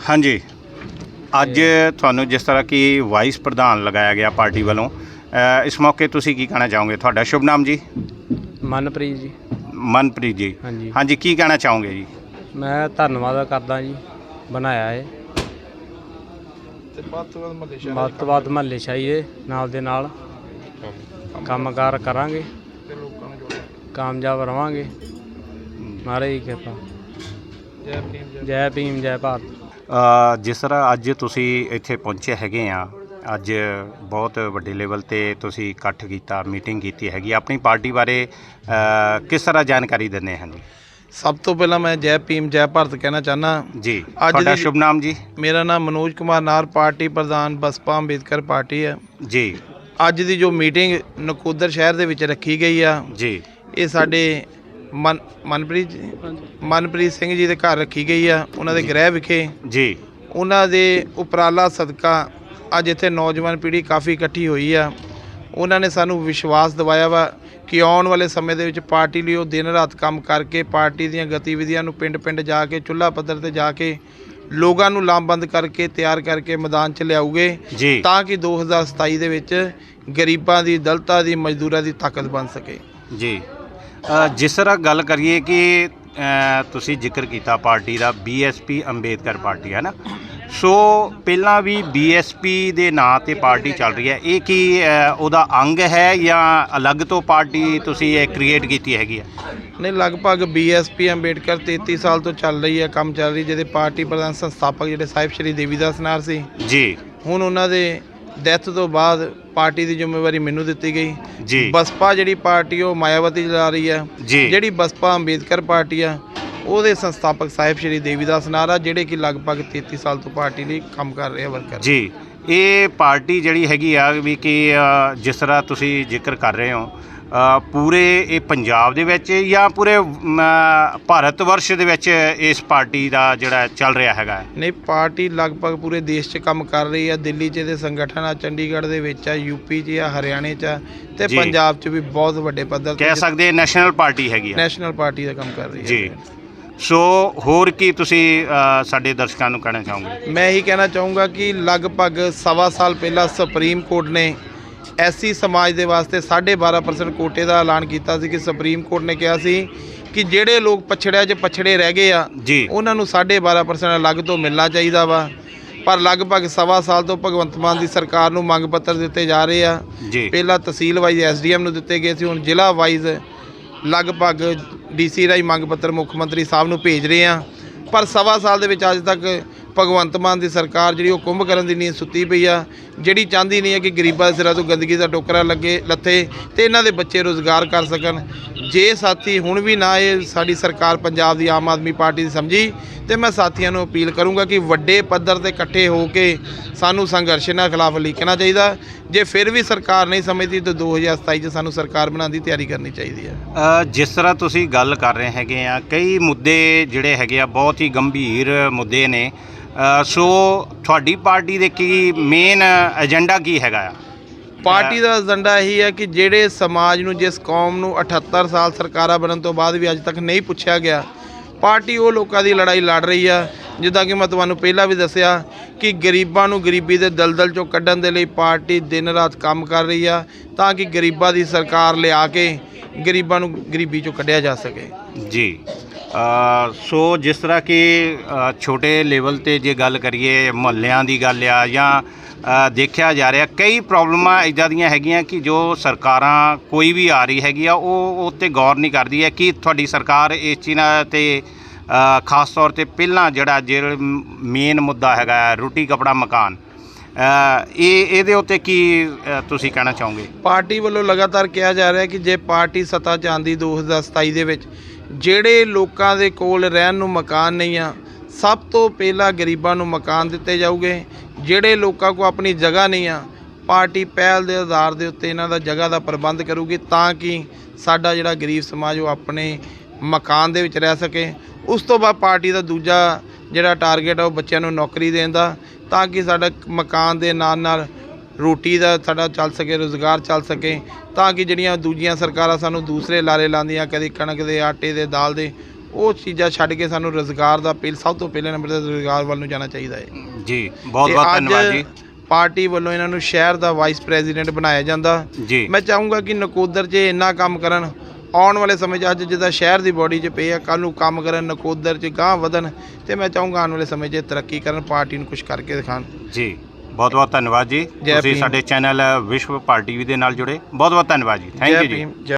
ਹਾਂਜੀ ਅੱਜ ਤੁਹਾਨੂੰ ਜਿਸ ਤਰ੍ਹਾਂ ਕਿ ਵਾਈਸ ਪ੍ਰਧਾਨ ਲਗਾਇਆ ਗਿਆ ਪਾਰਟੀ ਵੱਲੋਂ ਅ, ਇਸ ਮੌਕੇ ਤੁਸੀਂ ਕੀ ਕਹਿਣਾ ਚਾਹੋਗੇ? ਤੁਹਾਡਾ ਸ਼ੁਭ ਨਾਮ ਜੀ? ਮਨਪ੍ਰੀਤ ਜੀ। ਮਨਪ੍ਰੀਤ ਜੀ। ਹਾਂਜੀ। ਹਾਂਜੀ ਕੀ ਕਹਿਣਾ ਚਾਹੋਗੇ ਜੀ? ਮੈਂ ਧੰਨਵਾਦ ਕਰਦਾ ਜੀ ਬਣਾਇਆ ਹੈ ਵੱਧ ਤੋਂ ਵੱਧ ਮਹੱਲੇ ਸ਼ਾਹੀ ਦੇ ਨਾਲ ਦੇ ਨਾਲ ਕੰਮਕਾਰ ਕਰਾਂਗੇ। ਕਾਮਯਾਬ ਰਵਾਂਗੇ। ਮਹਾਰਾਜ ਦੀ ਕਿਰਪਾ। ਜੈ ਭੀਮ ਜੈ ਭਾਰਤ। ਜਿਸ ਤਰ੍ਹਾਂ ਅੱਜ ਤੁਸੀਂ ਇੱਥੇ ਪਹੁੰਚੇ ਹੈਗੇ ਆ ਅੱਜ ਬਹੁਤ ਵੱਡੇ ਲੈਵਲ ਤੇ ਤੁਸੀਂ ਇਕੱਠ ਕੀਤਾ ਮੀਟਿੰਗ ਕੀਤੀ ਹੈਗੀ। ਆਪਣੀ ਪਾਰਟੀ ਬਾਰੇ ਕਿਸ ਤਰ੍ਹਾਂ ਜਾਣਕਾਰੀ ਦਿੰਦੇ ਹਾਂ ਜੀ ਸਭ ਤੋਂ ਪਹਿਲਾਂ ਮੈਂ ਜੈ ਭੀਮ ਜੈ ਭਾਰਤ ਕਹਿਣਾ ਚਾਹਨਾ ਜੀ ਅੱਜ ਤੁਹਾਡਾ ਸ਼ੁਭ ਨਾਮ ਜੀ? ਮੇਰਾ ਨਾਮ ਮਨੋਜ ਕੁਮਾਰ ਨਾਰ ਪਾਰਟੀ ਪ੍ਰਧਾਨ ਬਸਪਾ ਅੰਬੇਦਕਰ ਪਾਰਟੀ ਹੈ। ਜੀ। ਅੱਜ ਦੀ ਜੋ ਮੀਟਿੰਗ ਨਕੋਦਰ ਸ਼ਹਿਰ ਦੇ ਵਿੱਚ ਰੱਖੀ ਗਈ ਆ ਜੀ। ਇਹ ਸਾਡੇ ਮਨ ਮਨਪ੍ਰੀਤ ਜੀ ਮਨਪ੍ਰੀਤ ਸਿੰਘ ਜੀ ਦੇ ਘਰ ਰੱਖੀ ਗਈ ਆ ਉਹਨਾਂ ਦੇ ਗ੍ਰਹਿ ਵਿਖੇ। ਜੀ। ਉਹਨਾਂ ਦੇ ਉਪਰਾਲਾ ਸਦਕਾ ਅੱਜ ਇੱਥੇ ਨੌਜਵਾਨ ਪੀੜ੍ਹੀ ਕਾਫੀ ਇਕੱਠੀ ਹੋਈ ਆ। ਉਹਨਾਂ ਨੇ ਸਾਨੂੰ ਵਿਸ਼ਵਾਸ ਦਿਵਾਇਆ ਵਾ ਕਿ ਆਉਣ ਵਾਲੇ ਸਮੇਂ ਦੇ ਵਿੱਚ ਪਾਰਟੀ ਲਈ ਉਹ ਦਿਨ ਰਾਤ ਕੰਮ ਕਰਕੇ ਪਾਰਟੀ ਦੀਆਂ ਗਤੀਵਿਧੀਆਂ ਨੂੰ ਪਿੰਡ-ਪਿੰਡ ਜਾ ਕੇ ਚੁੱਲ੍ਹਾ ਪੱਧਰ ਤੇ ਜਾ ਕੇ ਲੋਕਾਂ ਨੂੰ ਲਾਮਬੰਦ ਕਰਕੇ ਤਿਆਰ ਕਰਕੇ ਮੈਦਾਨ 'ਚ ਲਿਆਉਗੇ ਜੀ। ਤਾਂ ਕਿ 2027 ਦੇ ਵਿੱਚ ਗਰੀਬਾਂ ਦੀ ਦਲਤਾਂ ਦੀ ਮਜ਼ਦੂਰਾਂ ਦੀ ਤਾਕਤ ਬਣ ਸਕੇ। ਜੀ। ਜਿਸ ਤਰ੍ਹਾਂ ਗੱਲ ਕਰੀਏ ਕਿ ਤੁਸੀਂ ਜ਼ਿਕਰ ਕੀਤਾ ਪਾਰਟੀ ਦਾ ਬੀਐਸਪੀ ਅੰਬੇਦਕਰ ਪਾਰਟੀ ਹੈ ਨਾ? ਸੋ ਪਹਿਲਾਂ ਵੀ ਬੀਐਸਪੀ ਦੇ ਨਾਂ ਤੇ ਪਾਰਟੀ ਚੱਲ ਰਹੀ ਹੈ। ਇਹ ਕੀ ਉਹਦਾ ਅੰਗ ਹੈ ਜਾਂ ਅਲੱਗ ਤੋਂ ਪਾਰਟੀ ਤੁਸੀਂ ਇਹ ਕ੍ਰੀਏਟ ਕੀਤੀ ਹੈਗੀ ਹੈ? ਨਹੀਂ ਲਗਭਗ ਬੀਐਸਪੀ ਅੰਬੇਡਕਰ 33 ਸਾਲ ਤੋਂ ਚੱਲ ਰਹੀ ਹੈ ਕੰਮ ਚੱਲ ਰਹੀ ਜਿਹਦੇ ਪਾਰਟੀ ਪ੍ਰਧਾਨ ਸੰਸਥਾਪਕ ਜਿਹੜੇ ਸਾਹਿਬ ਸ਼੍ਰੀ ਦੇਵੀਦਾਸ ਨਾਰ ਸੀ। ਜੀ। ਹੁਣ ਉਹਨਾਂ ਦੇ ਡੈਥ ਤੋਂ ਬਾਅਦ ਪਾਰਟੀ ਦੀ ਜ਼ਿੰਮੇਵਾਰੀ ਮੈਨੂੰ ਦਿੱਤੀ ਗਈ। ਜੀ। ਬਸਪਾ ਜਿਹੜੀ ਪਾਰਟੀ ਉਹ ਮਾਇਆਵਤੀ ਚਲਾ ਰਹੀ ਹੈ ਜੀ। ਜਿਹੜੀ ਬਸਪਾ ਅੰਬੇਦਕਰ ਪਾਰਟੀ ਆ ਉਹਦੇ ਸੰਸਥਾਪਕ ਸਾਹਿਬ ਸ਼੍ਰੀ ਦੇਵੀਦਾਸ ਨਾਰਾ ਜਿਹੜੇ ਕਿ ਲਗਭਗ 33 ਸਾਲ ਤੋਂ ਪਾਰਟੀ ਲਈ ਕੰਮ ਕਰ ਰਹੇ ਆ ਵਰਕਰ ਜੀ। ਇਹ ਪਾਰਟੀ ਜਿਹੜੀ ਹੈਗੀ ਆ ਵੀ ਕਿ ਅ, ਜਿਸ ਤਰ੍ਹਾਂ ਤੁਸੀਂ ਜ਼ਿਕਰ ਕਰ ਰਹੇ ਹੋ ਪੂਰੇ ਇਹ ਪੰਜਾਬ ਦੇ ਵਿੱਚ ਜਾਂ ਪੂਰੇ ਭਾਰਤ ਵਰਸ਼ ਦੇ ਵਿੱਚ ਇਸ ਪਾਰਟੀ ਦਾ ਜਿਹੜਾ ਚੱਲ ਰਿਹਾ ਹੈਗਾ? ਨਹੀਂ ਪਾਰਟੀ ਲਗਭਗ ਪੂਰੇ ਦੇਸ਼ 'ਚ ਕੰਮ ਕਰ ਰਹੀ ਆ। ਦਿੱਲੀ 'ਚ ਇਹਦੇ ਸੰਗਠਨ ਆ ਚੰਡੀਗੜ੍ਹ ਦੇ ਵਿੱਚ ਆ ਯੂਪੀ 'ਚ ਆ ਹਰਿਆਣੇ 'ਚ ਆ ਤੇ। ਪੰਜਾਬ 'ਚ ਵੀ ਬਹੁਤ ਵੱਡੇ ਪੱਧਰ ਕਹਿ ਸਕਦੇ ਨੈਸ਼ਨਲ ਪਾਰਟੀ ਹੈਗੀ ਆ। ਨੈਸ਼ਨਲ ਪਾਰਟੀ ਦਾ ਕੰਮ ਕਰ ਰਹੀ ਹੈ ਜੀ। ਸੋ ਹੋਰ ਕੀ ਤੁਸੀਂ ਸਾਡੇ ਦਰਸ਼ਕਾਂ ਨੂੰ ਕਹਿਣਾ ਚਾਹੋਗੇ? ਮੈਂ ਇਹੀ ਕਹਿਣਾ ਚਾਹੂੰਗਾ ਕਿ ਲਗਭਗ ਸਵਾ ਸਾਲ ਪਹਿਲਾਂ ਸੁਪਰੀਮ ਕੋਰਟ ਨੇ ਐਸੀ ਸਮਾਜ ਦੇ ਵਾਸਤੇ 12.5% ਕੋਟੇ ਦਾ ਐਲਾਨ ਕੀਤਾ ਸੀ ਕਿ ਸੁਪਰੀਮ ਕੋਰਟ ਨੇ ਕਿਹਾ ਸੀ ਕਿ ਜਿਹੜੇ ਲੋਕ ਪਛੜਿਆ 'ਚ ਪਛੜੇ ਰਹਿ ਗਏ ਆ ਜੀ। ਉਹਨਾਂ ਨੂੰ 12.5% ਅਲੱਗ ਤੋਂ ਮਿਲਣਾ ਚਾਹੀਦਾ ਵਾ। ਪਰ ਲਗਭਗ ਸਵਾ ਸਾਲ ਤੋਂ ਭਗਵੰਤ ਮਾਨ ਦੀ ਸਰਕਾਰ ਨੂੰ ਮੰਗ ਪੱਤਰ ਦਿੱਤੇ ਜਾ ਰਹੇ ਆ। ਜੀ। ਪਹਿਲਾਂ ਤਹਿਸੀਲ ਵਾਈਜ਼ ਐਸਡੀਐਮ ਨੂੰ ਦਿੱਤੇ ਗਏ ਸੀ ਹੁਣ ਜ਼ਿਲ੍ਹਾ ਵਾਈਜ਼ ਲਗਭਗ ਡੀਸੀ ਰਾਈ ਮੰਗ ਪੱਤਰ ਮੁੱਖ ਮੰਤਰੀ ਸਾਹਿਬ ਨੂੰ ਭੇਜ ਰਹੇ ਆ। ਪਰ ਸਵਾ ਸਾਲ ਦੇ ਵਿੱਚ ਅੱਜ ਤੱਕ ਭਗਵੰਤ ਮਾਨ ਦੀ ਸਰਕਾਰ ਜਿਹੜੀ ਉਹ ਕੁੰਭ ਕਰਨ ਦੀ ਨੀਂਦ ਸੁੱਤੀ ਪਈ ਆ। ਜਿਹੜੀ ਚਾਹੁੰਦੀ ਨਹੀਂ ਹੈ ਕਿ ਗਰੀਬਾਂ ਦੇ ਸਿਰਾਂ ਤੋਂ ਗੰਦਗੀ ਦਾ ਟੋਕਰਾ ਲੱਗੇ, ਲੱਥੇ ਤੇ ਇਹਨਾਂ ਦੇ ਬੱਚੇ ਰੋਜ਼ਗਾਰ ਕਰ ਸਕਣ। ਜੇ ਸਾਥੀ ਹੁਣ ਵੀ ਨਾ ਇਹ ਸਾਡੀ ਸਰਕਾਰ ਪੰਜਾਬ ਦੀ ਆਮ ਆਦਮੀ ਪਾਰਟੀ ਦੀ ਸਮਝੀ ਤੇ ਮੈਂ ਸਾਥੀਆਂ ਨੂੰ ਅਪੀਲ ਕਰੂੰਗਾ ਕਿ ਵੱਡੇ ਪੱਧਰ ਤੇ ਇਕੱਠੇ ਹੋ ਕੇ ਸਾਨੂੰ ਸੰਘਰਸ਼ ਇਹਨਾਂ ਖਿਲਾਫ ਲਿਖਣਾ ਚਾਹੀਦਾ। ਜੇ ਫਿਰ ਵੀ ਸਰਕਾਰ ਨਹੀਂ ਸਮਝਦੀ ਤਾਂ 2027 'ਚ ਸਾਨੂੰ ਸਰਕਾਰ ਬਣਾਉਣ ਦੀ ਤਿਆਰੀ ਕਰਨੀ ਚਾਹੀਦੀ ਹੈ। ਜਿਸ ਤਰ੍ਹਾਂ ਤੁਸੀਂ ਗੱਲ ਕਰ ਰਹੇ ਹੈਗੇ ਆ, ਕਈ ਮੁੱਦੇ ਜਿਹੜੇ ਹੈਗੇ ਆ ਬਹੁਤ ਹੀ ਗੰਭੀਰ ਮੁੱਦੇ ਨੇ। ਸੋ ਤੁਹਾਡੀ ਪਾਰਟੀ ਦੇ ਕੀ ਮੇਨ ਏਜੰਡਾ ਕੀ ਹੈਗਾ ਆ? ਪਾਰਟੀ ਦਾ ਏਜੰਡਾ ਇਹੀ ਹੈ ਕਿ ਜਿਹੜੇ ਸਮਾਜ ਨੂੰ, ਜਿਸ ਕੌਮ ਨੂੰ 78 ਸਾਲ ਸਰਕਾਰਾਂ ਬਣਨ ਤੋਂ ਬਾਅਦ ਵੀ ਅੱਜ ਤੱਕ ਨਹੀਂ ਪੁੱਛਿਆ ਗਿਆ ਪਾਰਟੀ ਉਹ ਲੋਕਾਂ ਦੀ ਲੜਾਈ ਲੜ ਰਹੀ ਆ। ਜਿੱਦਾਂ ਕਿ ਮੈਂ ਤੁਹਾਨੂੰ ਪਹਿਲਾਂ ਵੀ ਦੱਸਿਆ ਕਿ ਗਰੀਬਾਂ ਨੂੰ ਗਰੀਬੀ ਦੇ ਦਲਦਲ ਚੋਂ ਕੱਢਣ ਦੇ ਲਈ ਪਾਰਟੀ ਦਿਨ ਰਾਤ ਕੰਮ ਕਰ ਰਹੀ ਆ ਤਾਂ ਕਿ ਗਰੀਬਾਂ ਦੀ ਸਰਕਾਰ ਲਿਆ ਕੇ ਗਰੀਬਾਂ ਨੂੰ ਗਰੀਬੀ ਚੋਂ ਕੱਢਿਆ ਜਾ ਸਕੇ। ਜੀ। ਸੋ ਜਿਸ ਤਰ੍ਹਾਂ ਕਿ ਛੋਟੇ ਲੈਵਲ ਤੇ ਜੇ ਗੱਲ ਕਰੀਏ, ਮੁਹੱਲਿਆਂ ਦੀ ਗੱਲ ਆ ਜਾਂ ਦੇਖਿਆ ਜਾ ਰਿਹਾ। ਕਈ ਪ੍ਰੋਬਲਮਾਂ ਇਦਾਂ ਦੀਆਂ ਹੈਗੀਆਂ ਕਿ ਜੋ ਸਰਕਾਰਾਂ ਕੋਈ ਵੀ ਆ ਰਹੀ ਹੈਗੀ ਆ ਉਹ ਉਹ 'ਤੇ ਗੌਰ ਨਹੀਂ ਕਰਦੀ ਹੈ ਕਿ ਤੁਹਾਡੀ ਸਰਕਾਰ ਇਸ ਚੀਜ਼ਾਂ ਤੇ ਖਾਸ ਤੌਰ ਤੇ ਪਹਿਲਾਂ ਜਿਹੜਾ ਜਿਹੜਾ ਮੇਨ ਮੁੱਦਾ ਹੈਗਾ ਹੈ, ਰੋਟੀ ਕਪੜਾ ਮਕਾਨ। ਇਹ ਇਹਦੇ ਉੱਤੇ ਕੀ ਤੁਸੀਂ ਕਹਿਣਾ ਚਾਹੋਗੇ? ਪਾਰਟੀ ਵੱਲੋਂ ਲਗਾਤਾਰ ਕਿਹਾ ਜਾ ਰਿਹਾ ਕਿ ਜੇ ਪਾਰਟੀ ਸੱਤਾ 'ਚ ਆਉਂਦੀ 2027 ਦੇ ਵਿੱਚ ਜਿਹੜੇ ਲੋਕਾਂ ਦੇ ਕੋਲ ਰਹਿਣ ਨੂੰ ਮਕਾਨ ਨਹੀਂ ਆ ਸਭ ਤੋਂ ਪਹਿਲਾਂ ਗਰੀਬਾਂ ਨੂੰ ਮਕਾਨ ਦਿੱਤੇ ਜਾਊਗੇ। ਜਿਹੜੇ ਲੋਕਾਂ ਕੋਲ ਆਪਣੀ ਜਗ੍ਹਾ ਨਹੀਂ ਆ, ਪਾਰਟੀ ਪਹਿਲ ਦੇ ਆਧਾਰ ਦੇ ਉੱਤੇ ਇਹਨਾਂ ਦਾ ਜਗ੍ਹਾ ਦਾ ਪ੍ਰਬੰਧ ਕਰੂਗੀ ਤਾਂ ਕਿ ਸਾਡਾ ਜਿਹੜਾ ਗਰੀਬ ਸਮਾਜ ਉਹ ਆਪਣੇ ਮਕਾਨ ਦੇ ਵਿੱਚ ਰਹਿ ਸਕੇ। ਉਸ ਤੋਂ ਬਾਅਦ ਪਾਰਟੀ ਦਾ ਦੂਜਾ ਜਿਹੜਾ ਟਾਰਗੇਟ ਆ ਉਹ ਬੱਚਿਆਂ ਨੂੰ ਨੌਕਰੀ ਦੇਣ ਦਾ, ਤਾਂ ਕਿ ਸਾਡਾ ਮਕਾਨ ਦੇ ਨਾਲ ਨਾਲ ਰੋਟੀ ਦਾ ਸਾਡਾ ਚੱਲ ਸਕੇ, ਰੋਜ਼ਗਾਰ ਚੱਲ ਸਕੇ, ਤਾਂ ਕਿ ਜਿਹੜੀਆਂ ਦੂਜੀਆਂ ਸਰਕਾਰਾਂ ਸਾਨੂੰ ਦੂਸਰੇ ਲਾਰੇ ਲਾਉਂਦੀਆਂ, ਕਦੀ ਕਣਕ ਦੇ, ਆਟੇ ਦੇ, ਦਾਲ ਦੇ ਉਹ ਚੀਜ਼ਾਂ ਛੱਡ ਕੇ ਸਾਨੂੰ ਰੋਜ਼ਗਾਰ ਦਾ ਪਹਿਲ ਸਭ ਤੋਂ ਪਹਿਲੇ ਨੰਬਰ ਤੇ ਰੋਜ਼ਗਾਰ ਵੱਲ ਨੂੰ ਜਾਣਾ ਚਾਹੀਦਾ ਹੈ। ਜੀ ਬਹੁਤ ਬਹੁਤ ਧੰਨਵਾਦ ਜੀ। ਪਾਰਟੀ ਵੱਲੋਂ ਇਹਨਾਂ ਨੂੰ ਸ਼ਹਿਰ ਦਾ ਵਾਈਸ ਪ੍ਰੈਜ਼ੀਡੈਂਟ ਬਣਾਇਆ ਜਾਂਦਾ। ਜੀ। ਮੈਂ ਚਾਹੂੰਗਾ ਕਿ ਨਕੋਦਰ 'ਚ ਇੰਨਾ ਕੰਮ ਕਰਨ ਆਉਣ ਵਾਲੇ ਸਮੇਂ 'ਚ ਅੱਜ ਜਿੱਦਾਂ ਸ਼ਹਿਰ ਦੀ ਬੋਡੀ 'ਚ ਪਏ ਆ ਕੱਲ ਨੂੰ ਕੰਮ ਕਰਨ ਨਕੋਦਰ 'ਚ ਗਾਂਹ ਵਧਣ ਤੇ ਮੈਂ ਚਾਹੂੰਗਾ ਆਉਣ ਵਾਲੇ ਸਮੇਂ 'ਚ ਤਰੱਕੀ ਕਰਨ ਪਾਰਟੀ ਨੂੰ ਕੁਝ ਕਰਕੇ ਦਿਖਾਣ ਜੀ ਬਹੁਤ ਬਹੁਤ ਧੰਨਵਾਦ ਜੀ। ਤੁਸੀਂ। ਸਾਡੇ ਚੈਨਲ ਵਿਸ਼ਵ ਪਾਰਟੀ ਵੀ ਦੇ ਨਾਲ ਜੁੜੇ। ਬਹੁਤ ਬਹੁਤ ਧੰਨਵਾਦ ਜੀ। ਥੈਂਕ ਯੂ ਜੈ।